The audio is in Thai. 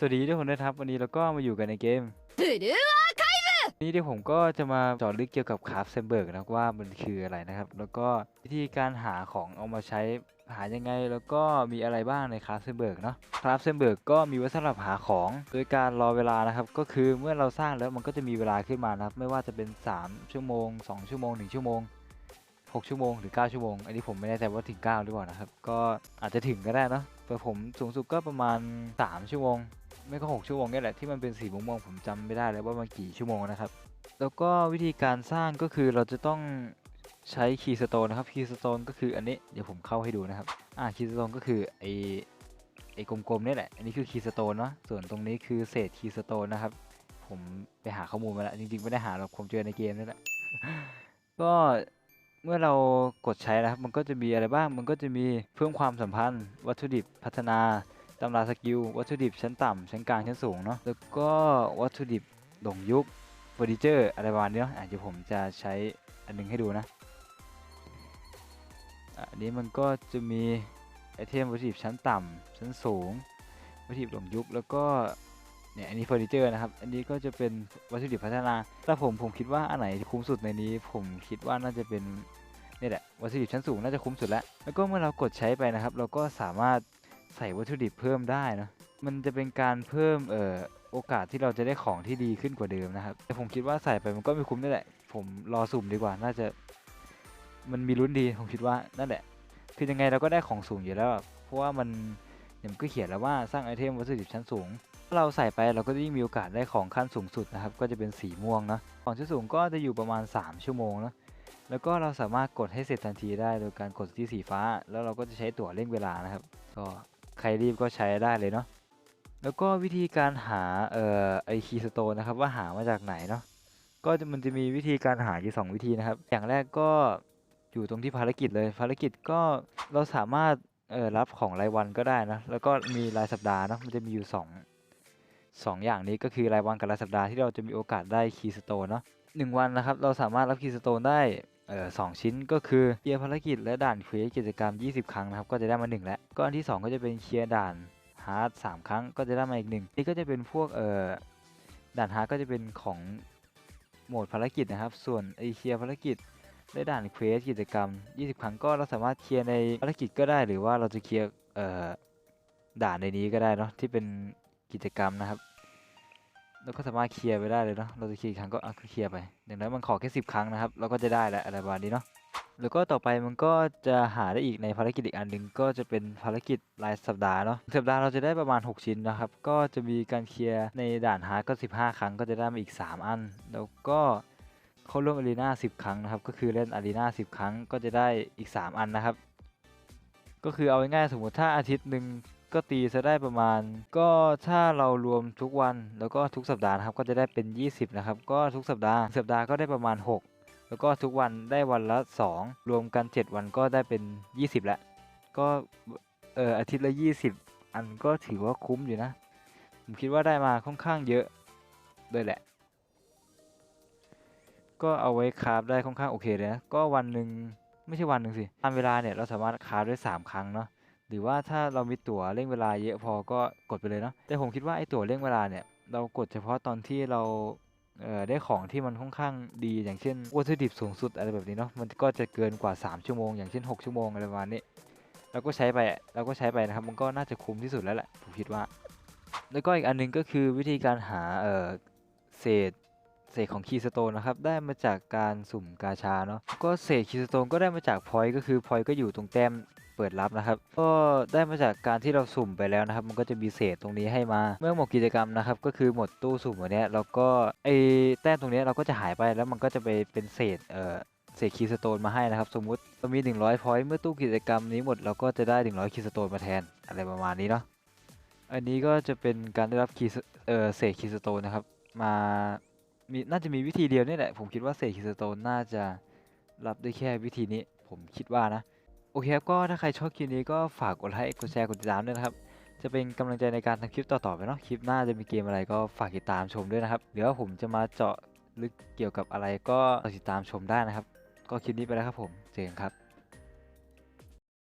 สวัสดีทุกคนด้วยครับ วันนี้เราก็มาอยู่กันในเกมブルーนี้ที่ผมก็จะมาเจาะลึกเกี่ยวกับคราฟเซมเบิร์กนะครับว่ามันคืออะไรนะครับ แล้วก็วิธีการหาของเอามาใช้หายังไง แล้วก็มีอะไรบ้างในคราฟเซมเบิร์กเนาะคราฟเซมเบิร์กก็มีไว้สำหรับหาของโดยการรอเวลานะครับ ก็คือเมื่อเราสร้างแล้วมันก็จะมีเวลาขึ้นมานะครับ ไม่ว่าจะเป็น 3 ชั่วโมง 2 ชั่วโมง 1 ชั่วโมง 6 ชั่วโมงหรือ 9 ชั่วโมง อันนี้ผมไม่แน่ใจว่าถึง 9 หรือเปล่านะครับ ก็อาจจะถึงก็ได้เนาะแต่ผมสูงสุดก็ประมาณ 3 ชั่วโมง ไม่ก็ 6 ชั่วโมงนี่แหละที่มันเป็นสีม่วงๆผมจำไม่ได้เลยว่ามันกี่ชั่วโมงนะครับ แล้วก็วิธีการสร้างก็คือเราจะต้องใช้คีย์สโตนนะครับคีย์สโตนก็คืออันนี้เดี๋ยวผมเข้าให้ดูนะครับอ่าคีย์สโตนก็คือไอไอกลมๆนี่แหละ อันนี้คือคีย์สโตนเนาะส่วนตรงนี้คือเศษคีย์สโตนนะครับ ผมไปหาข้อมูลมาแล้วจริงๆไม่ได้หาหรอกผมเจอในเกมนี่แหละก็เมื่อเรากดใช้นะครับ มันก็จะมีอะไรบ้าง มันก็จะมีเพิ่มความสัมพันธ์ วัตถุดิบพัฒนา ตำราสกิล วัตถุดิบชั้นต่ำชั้นกลางชั้นสูงเนาะ แล้วก็วัตถุดิบหลงยุคเฟอร์นิเจอร์อะไรประมาณนี้เนาะอะเดี๋ยวผมจะใช้อันหนึงให้ดูนะ อันนี้มันก็จะมีไอเทมวัตถุดิบชั้นต่ำชั้นสูง วัตถุดิบหลงยุคแล้วก็เนี่ยอันนี้เฟอร์นิเจอร์นะครับ อันนี้ก็จะเป็นวัตถุดิบพัฒนาถ้าผมผมคิดว่าอันไหนคุ้มสุดในนี้ ผมคิดว่าน่าจะเป็นนี่แหละวัตถุดิบชั้นสูงน่าจะคุ้มสุดแล้ว แล้วก็เมื่อเรากดใช้ไปนะครับ เราก็สามารถ ใส่วัตถุดิบเพิ่มได้นะมันจะเป็นการเพิ่มเอ่อโอกาสที่เราจะได้ของที่ดีขึ้นกว่าเดิมนะครับ แต่ผมคิดว่าใส่ไปมันก็ไม่คุ้มนั่นแหละ ผมรอสุ่มดีกว่า น่าจะ มันมีลุ้นดี ผมคิดว่านั่นแหละ คือยังไงเราก็ได้ของสูงอยู่แล้ว เพราะว่ามันเนี่ยมันก็เขียนแล้วว่าสร้างไอเทมวัตถุดิบชั้นสูง ถ้าเราใส่ไปเราก็จะยิ่งมีโอกาสได้ของขั้นสูงสุดนะครับ ก็จะเป็นสีม่วงเนะของชั้นสูงก็จะอยู่ประมาณ 3 ชั่วโมงเนะแล้วก็เราสามารถกดให้เสร็จทันทีได้โดยการกดที่สีฟ้า แล้วเราก็จะใช้ตั๋วเร่งเวลานะครับ ก็ ใครรีบก็ใช้ได้เลยเนาะแล้วก็วิธีการหาเอ่อไอคีสโตนนะครับว่าหามาจากไหนเนาะก็มันจะมีวิธีการหาอยู่สองวิธีนะครับ อย่างแรกก็อยู่ตรงที่ภารกิจเลยภารกิจก็เราสามารถเอ่อรับของรายวันก็ได้นะแล้วก็มีรายสัปดาห์เนาะมันจะมีอยู่สองสองอย่างนี้ก็คือรายวันกับรายสัปดาห์ที่เราจะมีโอกาสได้คีสโตนเนาะหนึ่งวันนะครับเราสามารถรับคีสโตนได้ เอ่อสองชิ้นก็คือเคลียร์ภารกิจและด่านเควสกิจกรรม 20 ครั้งนะครับก็จะได้มาหนึ่งแล้วก็อันที่สองก็จะเป็นเคลียร์ด่านฮาร์ดสามครั้งก็จะได้มาอีกหนึ่งนี่ก็จะเป็นพวกเอ่อด่านฮาร์ดก็จะเป็นของโหมดภารกิจนะครับ ส่วนไอเคลียร์ภารกิจและด่านเควสกิจกรรม 20 ครั้งก็เราสามารถเคลียร์ในภารกิจก็ได้ หรือว่าเราจะเคลียร์เอ่อด่านในนี้ก็ได้เนาะที่เป็นกิจกรรมนะครับ เราก็สามารถเคลียร์ไปได้เลยเนาะเราจะเคลียร์ครั้งก็อะก็เคลียร์ไปอย่างน้อยมันขอแค่10ครั้งนะครับเราก็จะได้แล้วอะไรประมาณนี้เนาะแล้วก็ต่อไปมันก็จะหาได้อีกในภารกิจอีกอันหนึ่งก็จะเป็นภารกิจรายสัปดาห์เนาะสัปดาห์เราจะได้ประมาณ 6 ชิ้นนะครับก็จะมีการเคลียร์ในด่านฮาร์ดก็ 15 ครั้งก็จะได้มาอีก 3 อัน แล้วก็เข้าร่วมอารีนา10 ครั้งนะครับก็คือเล่นอารีนา10 ครั้งก็จะได้อีก 3 อันนะครับก็คือเอาง่ายๆสมมติถ้าอาทิตย์หนึ่ง ก็ตีจะได้ประมาณ ก็ถ้าเรารวมทุกวันแล้วก็ทุกสัปดาห์นะครับก็จะได้เป็น 20 นะครับ ก็ทุกสัปดาห์สัปดาห์ก็ได้ประมาณ 6 แล้วก็ทุกวันได้วันละ 2 รวมกัน 7 วันก็ได้เป็น 20แล้วก็เอออาทิตย์ละ 20 อันก็ถือว่าคุ้มอยู่นะ ผมคิดว่าได้มาค่อนข้างเยอะด้วยแหละ ก็เอาไว้คราฟได้ค่อนข้างโอเคเลยนะก็วันหนึ่งไม่ใช่วันหนึ่งสิตามเวลาเนี่ยเราสามารถคราฟได้ 3 ครั้งเนาะ หรือว่าถ้าเรามีตั๋วเร่งเวลาเยอะพอก็กดไปเลยเนาะแต่ผมคิดว่าไอ้ตั๋วเร่งเวลาเนี่ยเรากดเฉพาะตอนที่เราเอ่อได้ของที่มันค่อนข้างดีอย่างเช่นวัตถุดิบสูงสุดอะไรแบบนี้เนาะมันก็จะเกินกว่า 3 ชั่วโมงอย่างเช่น 6 ชั่วโมงอะไรประมาณนี้เราก็ใช้ไปเราก็ใช้ไปนะครับมันก็น่าจะคุ้มที่สุดแล้วแหละผมคิดว่า แล้วก็อีกอันหนึงก็คือวิธีการหาเอ่อเศษเศษของคีย์สโตนนะครับได้มาจากการสุ่มกาชาเนาะก็เศษคีย์สโตนก็ได้มาจากพอยก็คือพอยก็อยู่ตรงแต้ม เปิดรับนะครับ ก็ได้มาจากการที่เราสุ่มไปแล้วนะครับ มันก็จะมีเศษตรงนี้ให้มา เมื่อหมดกิจกรรมนะครับ ก็คือหมดตู้สุ่มวันนี้แล้วก็ไอแต้มตรงนี้เราก็จะหายไปแล้วมันก็จะไปเป็นเศษเอ่อเศษคีสโตนมาให้นะครับสมมุติเรามี 100พอยต์เมื่อตู้กิจกรรมนี้หมดเราก็จะได้ 100คีย์สโตนมาแทนอะไรประมาณนี้เนาะอันนี้ก็จะเป็นการได้รับคีเอ่อเศษคีสโตนนะครับ มามีน่าจะมีวิธีเดียวนี่แหละผมคิดว่าเศษคีสโตนน่าจะรับได้แค่วิธีนี้ผมคิดว่านะ โอเคครับ ก็ถ้าใครชอบคลิปนี้ก็ฝากกดไลค์ กดแชร์ กดติดตามด้วยนะครับ จะเป็นกำลังใจในการทำคลิปต่อๆไปเนาะ คลิปหน้าจะมีเกมอะไรก็ฝากติดตามชมด้วยนะครับ เดี๋ยวผมจะมาเจาะลึกเกี่ยวกับอะไรก็ติดตามชมได้นะครับ ก็คลิปนี้ไปแล้วครับผม เจอกันครับ